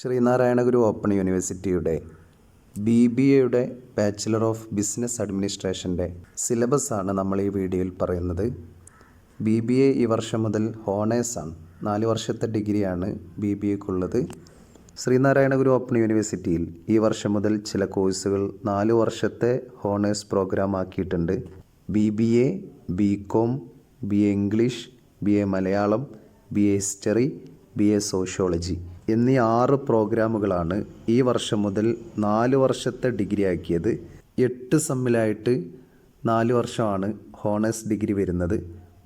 Sreenarayana Guru open യൂണിവേഴ്സിറ്റിയുടെ B B എയുടെ bachelor of business അഡ്മിനിസ്ട്രേഷന്റെ സിലബസാണ് നമ്മൾ ഈ വീഡിയോയിൽ പറയുന്നത്. ബി ബി എ ഈ വർഷം മുതൽ ഹോണേഴ്സാണ്. നാല് വർഷത്തെ ഡിഗ്രിയാണ് ബി ബി എക്കുള്ളത്. ശ്രീനാരായണ ഗുരു ഓപ്പൺ യൂണിവേഴ്സിറ്റിയിൽ ഈ വർഷം മുതൽ ചില കോഴ്സുകൾ നാല് വർഷത്തെ ഹോണേഴ്സ് പ്രോഗ്രാം ആക്കിയിട്ടുണ്ട് B B A B com B A English B A Malayalam B A history B A sociology. എന്നീ ആറ് പ്രോഗ്രാമുകളാണ് ഈ വർഷം മുതൽ നാല് വർഷത്തെ ഡിഗ്രി ആക്കിയത്. എട്ട് സമ്മിലായിട്ട് നാല് വർഷമാണ് ഹോണേഴ്സ് ഡിഗ്രി വരുന്നത്.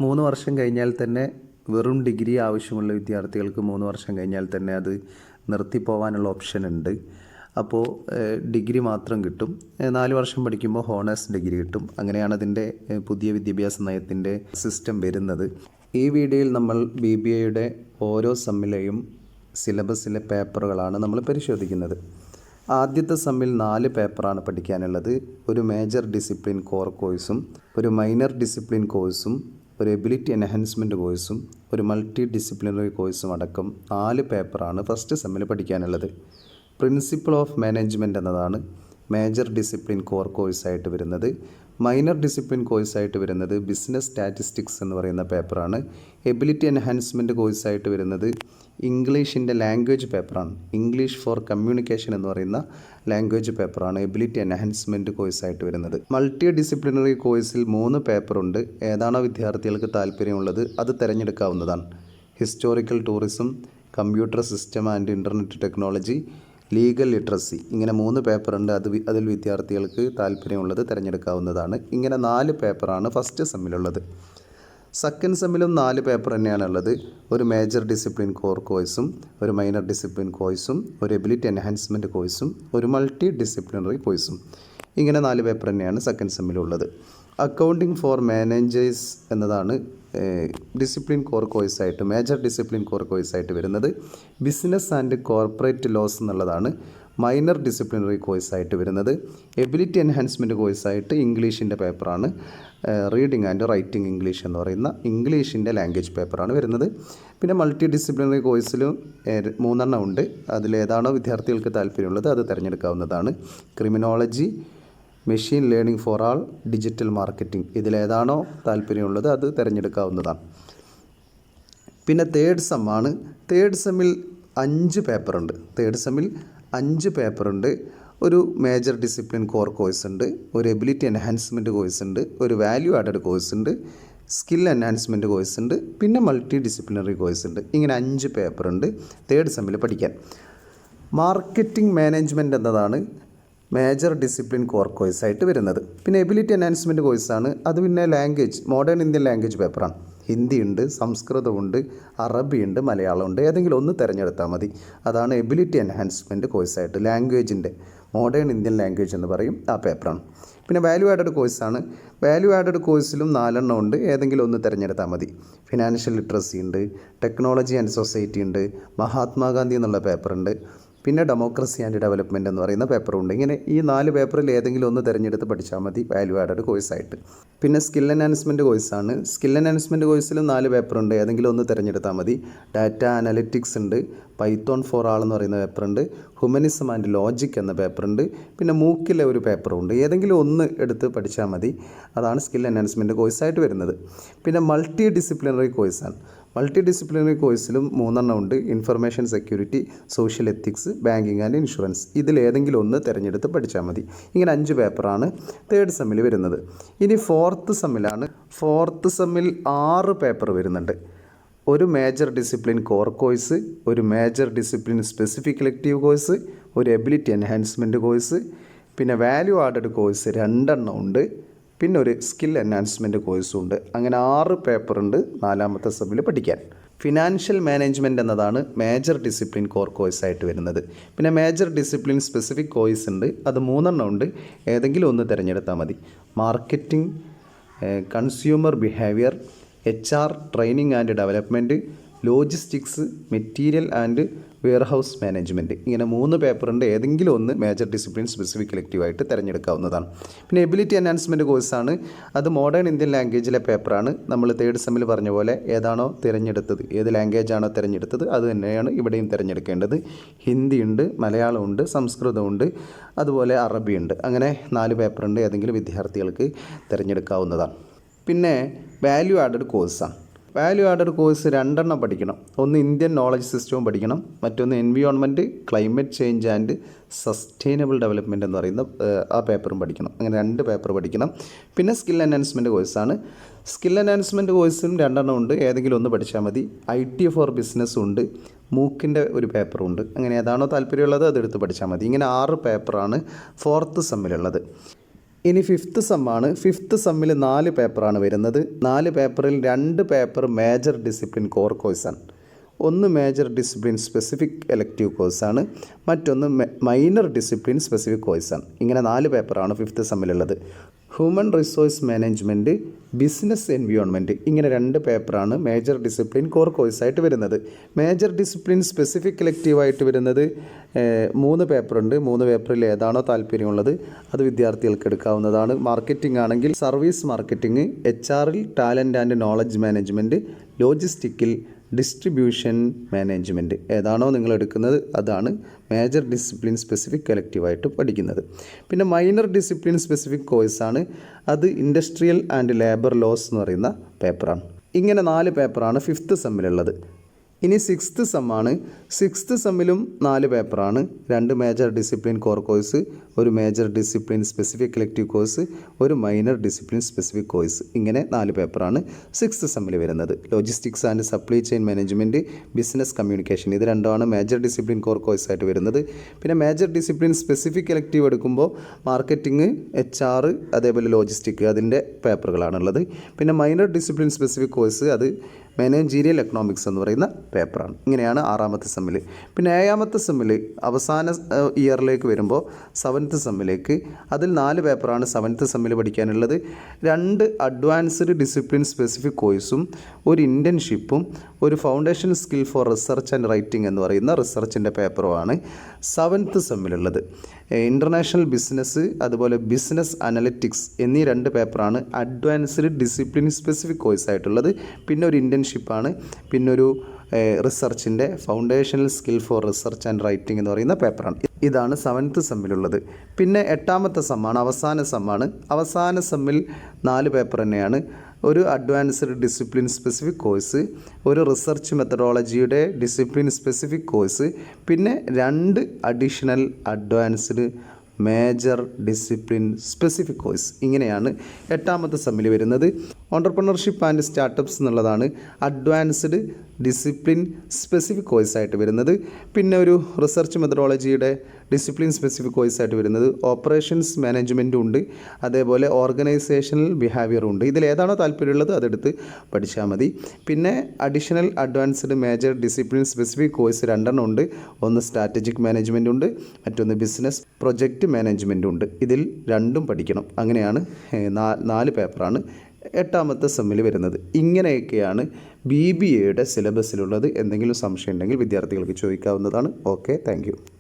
മൂന്ന് വർഷം കഴിഞ്ഞാൽ തന്നെ വെറും ഡിഗ്രി ആവശ്യമുള്ള വിദ്യാർത്ഥികൾക്ക് മൂന്ന് വർഷം കഴിഞ്ഞാൽ തന്നെ അത് നിർത്തിപ്പോവാനുള്ള ഓപ്ഷൻ ഉണ്ട്. അപ്പോൾ ഡിഗ്രി മാത്രം കിട്ടും. നാല് വർഷം പഠിക്കുമ്പോൾ ഹോണേഴ്സ് ഡിഗ്രി കിട്ടും. അങ്ങനെയാണ് അതിന്റെ പുതിയ വിദ്യാഭ്യാസ നയത്തിന്റെ സിസ്റ്റം വരുന്നത്. ഈ വീഡിയോയിൽ നമ്മൾ ബി ബി എയുടെ ഓരോ സമ്മിലെയും സിലബസിലെ പേപ്പറുകളാണ് നമ്മൾ പരിശോധിക്കുന്നത്. ആദ്യത്തെ സമ്മിൽ നാല് പേപ്പറാണ് പഠിക്കാനുള്ളത്. ഒരു മേജർ ഡിസിപ്ലിൻ കോർ കോഴ്സും ഒരു മൈനർ ഡിസിപ്ലിൻ കോഴ്സും ഒരു എബിലിറ്റി എൻഹാൻസ്മെന്റ് കോഴ്സും ഒരു മൾട്ടി ഡിസിപ്ലിനറി കോഴ്സും അടക്കം നാല് പേപ്പറാണ് ഫസ്റ്റ് സെമ്മിൽ പഠിക്കാനുള്ളത്. പ്രിൻസിപ്പിൾ ഓഫ് മാനേജ്മെന്റ് എന്നതാണ് മേജർ ഡിസിപ്ലിൻ കോർ കോഴ്സായിട്ട് വരുന്നത്. മൈനർ ഡിസിപ്ലിൻ കോഴ്സായിട്ട് വരുന്നത് ബിസിനസ് സ്റ്റാറ്റിസ്റ്റിക്സ് എന്ന് പറയുന്ന പേപ്പറാണ് എബിലിറ്റി എൻഹാൻസ്മെന്റ് കോഴ്സായിട്ട് വരുന്നത് ഇംഗ്ലീഷിന്റെ ലാംഗ്വേജ് പേപ്പറാണ്. ഇംഗ്ലീഷ് ഫോർ കമ്മ്യൂണിക്കേഷൻ എന്ന് പറയുന്ന ലാംഗ്വേജ് പേപ്പറാണ് എബിലിറ്റി എൻഹാൻസ്മെന്റ് കോഴ്സായിട്ട് വരുന്നത്. മൾട്ടി ഡിസിപ്ലിനറി കോഴ്സിൽ മൂന്ന് പേപ്പറുണ്ട്. ഏതാണോ വിദ്യാർത്ഥികൾക്ക് താല്പര്യമുള്ളത് അത് തിരഞ്ഞെടുക്കാവുന്നതാണ്. Historical tourism computer system and internet technology legal literacy. ഇങ്ങനെ മൂന്ന് പേപ്പറുണ്ട്. അത് അതിൽ വിദ്യാർത്ഥികൾക്ക് താല്പര്യമുള്ളത് തിരഞ്ഞെടുക്കാവുന്നതാണ്. ഇങ്ങനെ നാല് പേപ്പറാണ് ഫസ്റ്റ് സെമ്മിലുള്ളത്. സെക്കൻഡ് സെമ്മിലും നാല് പേപ്പർ തന്നെയാണ് ഉള്ളത്. ഒരു മേജർ ഡിസിപ്ലിൻ കോർ കോഴ്സും ഒരു മൈനർ ഡിസിപ്ലിൻ കോഴ്സും ഒരു എബിലിറ്റി എൻഹാൻസ്മെന്റ് കോഴ്സും ഒരു മൾട്ടി ഡിസിപ്ലിനറി കോഴ്സും ഇങ്ങനെ നാല് പേപ്പർ തന്നെയാണ് സെക്കൻഡ് സെമ്മിലുള്ളത് അക്കൗണ്ടിങ് ഫോർ മാനേജേഴ്സ് എന്നതാണ് ഡിസിപ്ലിൻ കോർ കോഴ്സായിട്ട് മേജർ ഡിസിപ്ലിൻ കോർ കോഴ്സായിട്ട് വരുന്നത്. ബിസിനസ് ആൻഡ് കോർപ്പറേറ്റ് ലോസ് എന്നുള്ളതാണ് മൈനർ ഡിസിപ്ലിനറി കോഴ്സായിട്ട് വരുന്നത്. എബിലിറ്റി എൻഹാൻസ്മെന്റ് കോഴ്സായിട്ട് ഇംഗ്ലീഷിന്റെ പേപ്പറാണ് റീഡിങ് ആൻഡ് റൈറ്റിംഗ് ഇംഗ്ലീഷ് എന്ന് പറയുന്ന ഇംഗ്ലീഷിന്റെ ലാംഗ്വേജ് പേപ്പറാണ് വരുന്നത്. പിന്നെ മൾട്ടി ഡിസിപ്ലിനറി കോഴ്സിലും മൂന്നെണ്ണം ഉണ്ട്. അതിലേതാണോ വിദ്യാർത്ഥികൾക്ക് താല്പര്യമുള്ളത് അത് തിരഞ്ഞെടുക്കാവുന്നതാണ്. Criminology machine learning for all digital marketing ഇതിലേതാണോ താല്പര്യമുള്ളത് അത് തിരഞ്ഞെടുക്കാവുന്നതാണ്. പിന്നെ തേർഡ് സെമ്മാണ് തേർഡ് സെമ്മിൽ അഞ്ച് പേപ്പറുണ്ട്. തേർഡ് സെമ്മിൽ അഞ്ച് പേപ്പറുണ്ട്. ഒരു മേജർ ഡിസിപ്ലിൻ കോർ കോഴ്സ് ഉണ്ട് ഒരു എബിലിറ്റി എൻഹാൻസ്മെന്റ് കോഴ്സ് ഉണ്ട് ഒരു വാല്യൂ ആഡഡ് കോഴ്സ് ഉണ്ട് സ്കിൽ എൻഹാൻസ്മെന്റ് കോഴ്സ് ഉണ്ട് പിന്നെ മൾട്ടി ഡിസിപ്ലിനറി കോഴ്സ് ഉണ്ട്. ഇങ്ങനെ അഞ്ച് പേപ്പർ ഉണ്ട് തേർഡ് സെമ്മിൽ പഠിക്കാൻ. മാർക്കറ്റിംഗ് മാനേജ്മെന്റ് എന്നതാണ് മേജർ ഡിസിപ്ലിൻ കോർ കോഴ്സ് ആയിട്ട് വരുന്നത്. പിന്നെ എബിലിറ്റി എൻഹാൻസ്മെന്റ് കോഴ്സാണ് അത് പിന്നെ ലാംഗ്വേജ് മോഡേൺ ഇന്ത്യൻ ലാംഗ്വേജ് പേപ്പറാണ് ഹിന്ദി ഉണ്ട് സംസ്കൃതമുണ്ട് അറബി ഉണ്ട് മലയാളം ഉണ്ട് ഏതെങ്കിലും ഒന്ന് തിരഞ്ഞെടുത്താൽ മതി. അതാണ് എബിലിറ്റി എൻഹാൻസ്മെന്റ് കോഴ്സായിട്ട് ലാംഗ്വേജിന്റെ മോഡേൺ ഇന്ത്യൻ ലാംഗ്വേജ് എന്ന് പറയും ആ പേപ്പറാണ്. പിന്നെ വാല്യൂ ആഡഡ് കോഴ്സാണ് വാല്യൂ ആഡഡ് കോഴ്സിലും നാലെണ്ണം ഉണ്ട്. ഏതെങ്കിലും ഒന്ന് തിരഞ്ഞെടുത്താൽ മതി. ഫിനാൻഷ്യൽ ലിറ്ററസി ഉണ്ട്. ടെക്നോളജി ആൻഡ് സൊസൈറ്റി ഉണ്ട്. മഹാത്മാഗാന്ധി എന്നുള്ള പേപ്പറുണ്ട് പിന്നെ ഡെമോക്രസി ആൻഡ് ഡെവലപ്മെന്റ് എന്ന് പറയുന്ന പേപ്പറുണ്ട് ഇങ്ങനെ ഈ നാല് പേപ്പറിൽ ഏതെങ്കിലും ഒന്ന് തിരഞ്ഞെടുത്ത് പഠിച്ചാൽ മതി വാല്യൂ ആഡഡ് കോഴ്സായിട്ട് പിന്നെ സ്കിൽ എൻഹാൻസ്മെന്റ് കോഴ്സാണ് സ്കിൽ എൻഹാൻസ്മെന്റ് കോഴ്സിലും നാല് പേപ്പറുണ്ട് ഏതെങ്കിലും ഒന്ന് തിരഞ്ഞെടുത്താൽ മതി. ഡാറ്റ അനലിറ്റിക്സ് ഉണ്ട്. പൈത്തോൺ ഫോർ ആൾ എന്ന് പറയുന്ന പേപ്പറുണ്ട് ഹ്യൂമനിസം ആൻഡ് ലോജിക് എന്ന പേപ്പറുണ്ട് പിന്നെ മൂക്കിലെ ഒരു പേപ്പറുണ്ട് ഏതെങ്കിലും ഒന്ന് എടുത്ത് പഠിച്ചാൽ മതി. അതാണ് സ്കിൽ എൻഹാൻസ്മെന്റ് കോഴ്സായിട്ട് വരുന്നത്. പിന്നെ മൾട്ടി ഡിസിപ്ലിനറി കോഴ്സാണ് മൾട്ടി ഡിസിപ്ലിനറി കോഴ്സിലും മൂന്നെണ്ണം ഉണ്ട്. Information security social ethics banking and insurance ഇതിലേതെങ്കിലും ഒന്ന് തിരഞ്ഞെടുത്ത് പഠിച്ചാൽ മതി. ഇങ്ങനെ അഞ്ച് പേപ്പറാണ് തേർഡ് സെമ്മിൽ വരുന്നത്. ഇനി ഫോർത്ത് സെമ്മിലാണ് ഫോർത്ത് സെമ്മിൽ ആറ് പേപ്പർ വരുന്നുണ്ട്. ഒരു മേജർ ഡിസിപ്ലിൻ കോർ കോഴ്സ് ഒരു major discipline specific elective course ഒരു എബിലിറ്റി എൻഹാൻസ്മെന്റ് കോഴ്സ് പിന്നെ വാല്യൂ ആഡഡ് കോഴ്സ് രണ്ടെണ്ണം ഉണ്ട്. പിന്നെ ഒരു സ്കിൽ എൻഹാൻസ്മെന്റ് കോഴ്സും ഉണ്ട് അങ്ങനെ ആറ് പേപ്പറുണ്ട് നാലാമത്തെ സെമ്മിൽ പഠിക്കാൻ. ഫിനാൻഷ്യൽ മാനേജ്മെന്റ് എന്നതാണ് മേജർ ഡിസിപ്ലിൻ കോർ കോഴ്സായിട്ട് വരുന്നത്. പിന്നെ മേജർ ഡിസിപ്ലിൻ സ്പെസിഫിക് കോഴ്സ് ഉണ്ട്. അത് മൂന്നെണ്ണം ഉണ്ട്. ഏതെങ്കിലും ഒന്ന് തിരഞ്ഞെടുത്താൽ മതി. Marketing consumer behaviour H R training and development logistics material and warehouse management ഇങ്ങനെ മൂന്ന് പേപ്പറിന്റെ ഏതെങ്കിലും ഒന്ന് മേജർ ഡിസിപ്ലിൻ സ്പെസിഫിക് ഇലക്റ്റീവായിട്ട് തിരഞ്ഞെടുക്കാവുന്നതാണ്. പിന്നെ എബിലിറ്റി എൻഹാൻസ്മെന്റ് കോഴ്സാണ് അത് മോഡേൺ ഇന്ത്യൻ ലാംഗ്വേജിലെ പേപ്പറാണ് നമ്മൾ തേർഡ് സെമ്മിൽ പറഞ്ഞ പോലെ ഏതാണോ തിരഞ്ഞെടുത്തത് ഏത് ലാംഗ്വേജ് ആണോ തിരഞ്ഞെടുത്തത് അത് തന്നെയാണ് ഇവിടെയും തിരഞ്ഞെടുക്കേണ്ടത്. ഹിന്ദിയുണ്ട് മലയാളമുണ്ട് സംസ്കൃതമുണ്ട് അതുപോലെ അറബിയുണ്ട് അങ്ങനെ നാല് പേപ്പറുണ്ട് ഏതെങ്കിലും വിദ്യാർത്ഥികൾക്ക് തിരഞ്ഞെടുക്കാവുന്നതാണ്. പിന്നെ വാല്യൂ ആഡഡ് കോഴ്സാണ് വാല്യൂ ആഡഡ് കോഴ്സ് രണ്ടെണ്ണം പഠിക്കണം. ഒന്ന് ഇന്ത്യൻ നോളജ് സിസ്റ്റവും പഠിക്കണം മറ്റൊന്ന് environment climate change and sustainable development എന്ന് പറയുന്ന ആ പേപ്പറും പഠിക്കണം. അങ്ങനെ രണ്ട് പേപ്പർ പഠിക്കണം. പിന്നെ സ്കിൽ എൻഹാൻസ്മെന്റ് കോഴ്സാണ് സ്കിൽ എൻഹാൻസ്മെന്റ് കോഴ്സും രണ്ടെണ്ണം ഉണ്ട്. ഏതെങ്കിലും ഒന്ന് പഠിച്ചാൽ മതി. ഐ ടി ഫോർ ബിസിനസ്സും ഉണ്ട്. മൂക്കിന്റെ ഒരു പേപ്പറും ഉണ്ട്. അങ്ങനെ ഏതാണോ താല്പര്യമുള്ളത് അതെടുത്ത് പഠിച്ചാൽ മതി. ഇങ്ങനെ ആറ് പേപ്പറാണ് ഫോർത്ത് സെമ്മിലുള്ളത് ഇനി ഫിഫ്ത്ത് സമ്മാണ് ഫിഫ്ത്ത് സമ്മിൽ നാല് പേപ്പറാണ് വരുന്നത്. നാല് പേപ്പറിൽ രണ്ട് പേപ്പർ മേജർ ഡിസിപ്ലിൻ കോർ കോഴ്സാണ് ഒന്ന് മേജർ ഡിസിപ്ലിൻ സ്പെസിഫിക് എലക്റ്റീവ് കോഴ്സാണ് മറ്റൊന്ന് മൈനർ ഡിസിപ്ലിൻ സ്പെസിഫിക് കോഴ്സാണ് ഇങ്ങനെ നാല് പേപ്പറാണ് fifth സെമ്മിലുള്ളത് human resource management business environment ഇങ്ങനെ രണ്ട് പേപ്പറാണ് മേജർ ഡിസിപ്ലിൻ കോർ കോഴ്സായിട്ട് വരുന്നത്. മേജർ ഡിസിപ്ലിൻ സ്പെസിഫിക് ഇലക്റ്റീവായിട്ട് വരുന്നത് മൂന്ന് പേപ്പറുണ്ട്. മൂന്ന് പേപ്പറിൽ ഏതാണോ താല്പര്യമുള്ളത് അത് വിദ്യാർത്ഥികൾക്ക് എടുക്കാവുന്നതാണ്. മാർക്കറ്റിംഗ് ആണെങ്കിൽ സർവീസ് മാർക്കറ്റിംഗ് എച്ച് ആറിൽ ടാലന്റ് ആൻഡ് നോളജ് മാനേജ്മെന്റ് ലോജിസ്റ്റിക്കിൽ ഡിസ്ട്രിബ്യൂഷൻ മാനേജ്മെന്റ്. ഏതാണോ നിങ്ങൾ എടുക്കുന്നത് അതാണ് മേജർ ഡിസിപ്ലിൻ സ്പെസിഫിക് കലക്റ്റീവായിട്ട് പഠിക്കുന്നത്. പിന്നെ മൈനർ ഡിസിപ്ലിൻ സ്പെസിഫിക് കോഴ്സാണ് അത് ഇൻഡസ്ട്രിയൽ ആൻഡ് ലേബർ ലോസ് എന്ന് പറയുന്ന പേപ്പറാണ് ഇങ്ങനെ നാല് പേപ്പറാണ് ഫിഫ്ത്ത് സെമ്മിലുള്ളത് ഇനി സിക്സ്ത് സെമ്മാണ് സിക്സ്ത് സെമ്മിലും നാല് പേപ്പറാണ് രണ്ട് മേജർ ഡിസിപ്ലിൻ കോർ കോഴ്സ് ഒരു major discipline specific collective course ഒരു മൈനർ ഡിസിപ്ലിൻ സ്പെസിഫിക് കോഴ്സ് ഇങ്ങനെ നാല് പേപ്പറാണ് സിക്സ്ത് സെമ്മിൽ വരുന്നത്. Logistics and supply chain management business communication ഇത് രണ്ടുമാണ് മേജർ ഡിസിപ്ലിൻ കോർ കോഴ്സ് ആയിട്ട് വരുന്നത്. പിന്നെ മേജർ ഡിസിപ്ലിൻ സ്പെസിഫിക് ഇലക്റ്റീവ് എടുക്കുമ്പോൾ മാർക്കറ്റിംഗ് എച്ച് ആർ അതേപോലെ ലോജിസ്റ്റിക് അതിന്റെ പേപ്പറുകളാണുള്ളത് പിന്നെ മൈനർ ഡിസിപ്ലിൻ സ്പെസിഫിക് കോഴ്സ് അത് മാനേജീരിയൽ എക്കണോമിക്സ് എന്ന് പറയുന്ന പേപ്പറാണ് ഇങ്ങനെയാണ് ആറാമത്തെ സെമ്മിൽ പിന്നെ ഏഴാമത്തെ സെമ്മിൽ അവസാന ഇയറിലേക്ക് വരുമ്പോൾ സെവൻത്ത് സെമ്മിലേക്ക് അതിൽ നാല് പേപ്പറാണ് സെവൻത്ത് സെമ്മിൽ പഠിക്കാനുള്ളത്. രണ്ട് അഡ്വാൻസ്ഡ് ഡിസിപ്ലിൻ സ്പെസിഫിക് കോഴ്സും ഒരു ഇന്റേൺഷിപ്പും ഒരു foundation skill for research and writing എന്ന് പറയുന്ന റിസർച്ചിന്റെ പേപ്പറുമാണ് സെവൻത്ത് സെമ്മിലുള്ളത് ഇന്റർനാഷണൽ ബിസിനസ് അതുപോലെ ബിസിനസ് അനലിറ്റിക്സ് എന്നീ രണ്ട് പേപ്പറാണ് അഡ്വാൻസ്ഡ് ഡിസിപ്ലിൻ സ്പെസിഫിക് കോഴ്സ് ആയിട്ടുള്ളത്. പിന്നെ ഒരു ഇന്റേൺഷിപ്പാണ് പിന്നെ പിന്നൊരു റിസർച്ചിന്റെ foundational skill for research and writing എന്ന് പറയുന്ന പേപ്പറാണ് ഇതാണ് സെവൻത്ത് സെമ്മിലുള്ളത് പിന്നെ എട്ടാമത്തെ സെമ്മാണ് അവസാന സെമ്മാണ് അവസാന സെമ്മിൽ നാല് പേപ്പർ തന്നെയാണ്. ഒരു അഡ്വാൻസ്ഡ് ഡിസിപ്ലിൻ സ്പെസിഫിക് കോഴ്സ് ഒരു റിസർച്ച് മെത്തഡോളജിയുടെ ഡിസിപ്ലിൻ സ്പെസിഫിക് കോഴ്സ് പിന്നെ രണ്ട് additional advanced major discipline specific course ഇങ്ങനെയാണ് എട്ടാമത്തെ സെമ്മിൽ വരുന്നത്. ഓണ്ടർപ്രണർഷിപ്പ് ആൻഡ് സ്റ്റാർട്ടപ്സ് എന്നുള്ളതാണ് അഡ്വാൻസ്ഡ് ഡിസിപ്ലിൻ സ്പെസിഫിക് കോഴ്സായിട്ട് വരുന്നത്. പിന്നെ ഒരു റിസർച്ച് മെത്തഡോളജിയുടെ ഡിസിപ്ലിൻ സ്പെസിഫിക് കോഴ്സായിട്ട് വരുന്നത്. ഓപ്പറേഷൻസ് മാനേജ്മെന്റും ഉണ്ട്. അതേപോലെ ഓർഗനൈസേഷണൽ ബിഹേവിയറും ഉണ്ട്. ഇതിൽ ഏതാണോ താല്പര്യമുള്ളത് അതെടുത്ത് പഠിച്ചാൽ മതി. പിന്നെ additional advanced major discipline specific course രണ്ടെണ്ണം ഉണ്ട്. ഒന്ന് സ്ട്രാറ്റജിക് മാനേജ്മെന്റ് ഉണ്ട്. മറ്റൊന്ന് ബിസിനസ് പ്രൊജക്റ്റ് മാനേജ്മെന്റും ഉണ്ട്. ഇതിൽ രണ്ടും പഠിക്കണം. അങ്ങനെയാണ് നാല് പേപ്പറാണ് എട്ടാമത്തെ സെമ്മിൽ വരുന്നത്. ഇങ്ങനെയൊക്കെയാണ് ബി ബി എയുടെ സിലബസിലുള്ളത് എന്തെങ്കിലും സംശയം ഉണ്ടെങ്കിൽ വിദ്യാർത്ഥികൾക്ക് ചോദിക്കാവുന്നതാണ്. Okay thank